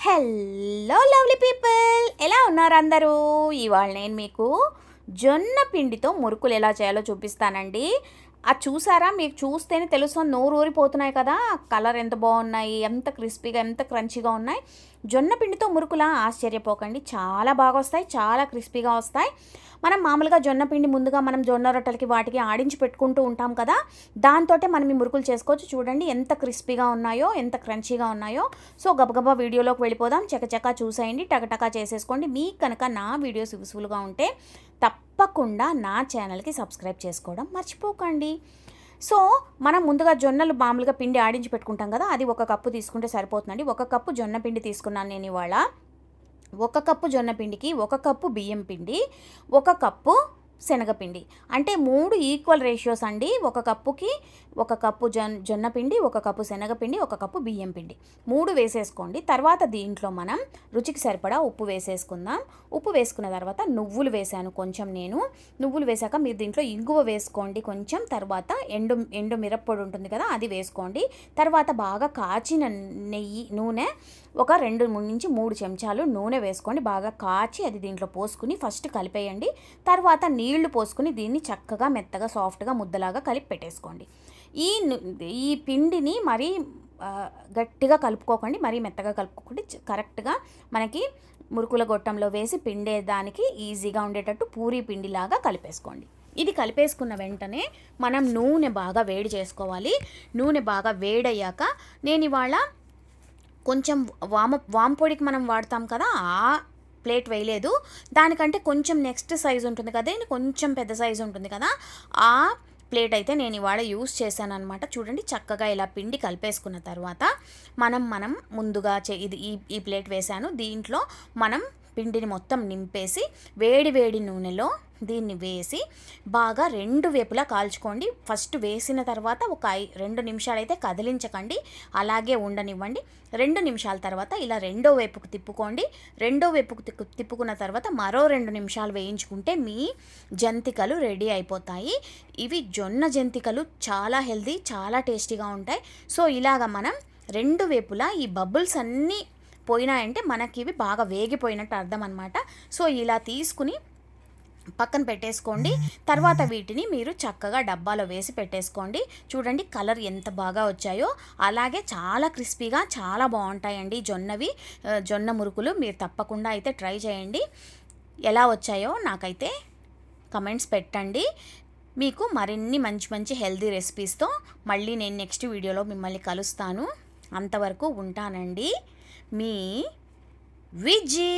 Hello lovely people ఎలా ఉన్నారు అందరూ? ఇవాళ నేను మీకు జొన్న పిండితో మురుకులు ఎలా చేయాలో చూపిస్తానండి. అది చూసారా? మీకు చూస్తేనే తెలుస్తుంది నోరు ఊరిపోతున్నాయి కదా. కలర్ ఎంత బాగున్నాయి ఎంత క్రిస్పీగా ఎంత క్రంచీగా ఉన్నాయి. జొన్న పిండితో మురుకులా ఆశ్చర్యపోకండి. చాలా బాగా వస్తాయి చాలా క్రిస్పీగా వస్తాయి. మనం మామూలుగా జొన్న పిండి ముందుగా మనం జొన్న రొట్టెలకి వాటికి ఆడించి పెట్టుకుంటూ ఉంటాం కదా దాంతో మనం ఈ మురుకులు చేసుకోవచ్చు. చూడండి ఎంత క్రిస్పీగా ఉన్నాయో ఎంత క్రంచీగా ఉన్నాయో. సో గబగబా వీడియోలోకి వెళ్ళిపోదాం. చకచకా చూసేయండి టకటకా చేసేసుకోండి. మీకు కనుక నా వీడియోస్ యూస్ఫుల్గా ఉంటే తప్పకుండా నా ఛానల్కి సబ్స్క్రైబ్ చేసుకోవడం మర్చిపోకండి. సో మనం ముందుగా జొన్నలు మామూలుగా పిండి ఆడించి పెట్టుకుంటాం కదా అది ఒక కప్పు తీసుకుంటే సరిపోతుందండి. ఒక కప్పు జొన్న పిండి తీసుకున్నాను నేను ఇవాళ. ఒక కప్పు జొన్న పిండికి ఒక కప్పు బియ్యం పిండి ఒక కప్పు శనగపిండి. అంటే మూడు ఈక్వల్ రేషియోస్ అండి. ఒక కప్పుకి ఒక కప్పు జొన్ జొన్న జొన్నపిండి ఒక కప్పు శనగపిండి ఒక కప్పు బియ్యం పిండి. మూడు వేసేసుకోండి. తర్వాత దీంట్లో మనం రుచికి సరిపడా ఉప్పు వేసేసుకుందాం. ఉప్పు వేసుకున్న తర్వాత నువ్వులు వేసాను కొంచెం నేను. నువ్వులు వేసాక మీరు దీంట్లో ఇంగువ వేసుకోండి కొంచెం. తర్వాత ఎండు ఎండు మిరప్పొడి ఉంటుంది కదా అది వేసుకోండి. తర్వాత బాగా కాచిన నెయ్యి నూనె ఒక రెండు నుంచి మూడు చెంచాలు నూనె వేసుకోండి. బాగా కాచి అది దీంట్లో పోసుకుని ఫస్ట్ కలిపేయండి. తర్వాత నీళ్ళు పోసుకుని దీన్ని చక్కగా మెత్తగా సాఫ్ట్గా ముద్దలాగా కలిపి పెట్టేసుకోండి. ఈ ఈ పిండిని మరీ గట్టిగా కలుపుకోకండి. మరీ మెత్తగా కలుపుకోకండి. కరెక్ట్గా మనకి మురుకుల గొట్టంలో వేసి పిండేదానికి ఈజీగా ఉండేటట్టు పూరీ పిండిలాగా కలిపేసుకోండి. ఇది కలిపేసుకున్న వెంటనే మనం నూనె బాగా వేడి చేసుకోవాలి. నూనె బాగా వేడయ్యాక నేను ఇవాళ కొంచెం వామ వామ పొడికి మనం వాడతాం కదా ఆ ప్లేట్ వేయలేదు. దానికంటే కొంచెం నెక్స్ట్ సైజ్ ఉంటుంది కదా ఇది కొంచెం పెద్ద సైజ్ ఉంటుంది కదా ఆ ప్లేట్ అయితే నేను ఇవాళ యూస్ చేశాను అనమాట చూడండి చక్కగా ఇలా పిండి కలిపేసుకున్న తర్వాత మనం మనం ముందుగా చే ఇది ఈ ఈ ప్లేట్ వేశాను. దీంట్లో మనం పిండిని మొత్తం నింపేసి వేడి వేడి నూనెలో దీన్ని వేసి బాగా రెండు వైపులా కాల్చుకోండి. ఫస్ట్ వేసిన తర్వాత ఒక ఐ రెండు నిమిషాలు అయితే కదిలించకండి. అలాగే ఉండనివ్వండి. రెండు నిమిషాల తర్వాత ఇలా రెండో వైపుకు తిప్పుకోండి. రెండో వైపుకు తిప్పు తిప్పుకున్న తర్వాత మరో రెండు నిమిషాలు వేయించుకుంటే మీ జంతికలు రెడీ అయిపోతాయి. ఇవి జొన్న జంతికలు చాలా హెల్దీ చాలా టేస్టీగా ఉంటాయి. సో ఇలాగ మనం రెండు వైపులా ఈ బబుల్స్ అన్నీ పోయినాయంటే మనకి ఇవి బాగా వేగిపోయినట్టు అర్థం అనమాట సో ఇలా తీసుకుని పక్కన పెట్టేసుకోండి. తర్వాత వీటిని మీరు చక్కగా డబ్బాలో వేసి పెట్టేసుకోండి. చూడండి కలర్ ఎంత బాగా వచ్చాయో. అలాగే చాలా క్రిస్పీగా చాలా బాగుంటాయండి జొన్నవి. జొన్న మురుకులు మీరు తప్పకుండా అయితే ట్రై చేయండి. ఎలా వచ్చాయో నాకైతే కమెంట్స్ పెట్టండి. మీకు మరిన్ని మంచి మంచి హెల్దీ రెసిపీస్తో మళ్ళీ నేను నెక్స్ట్ వీడియోలో మిమ్మల్ని కలుస్తాను. అంతవరకు ఉంటానండి. మీ విజీ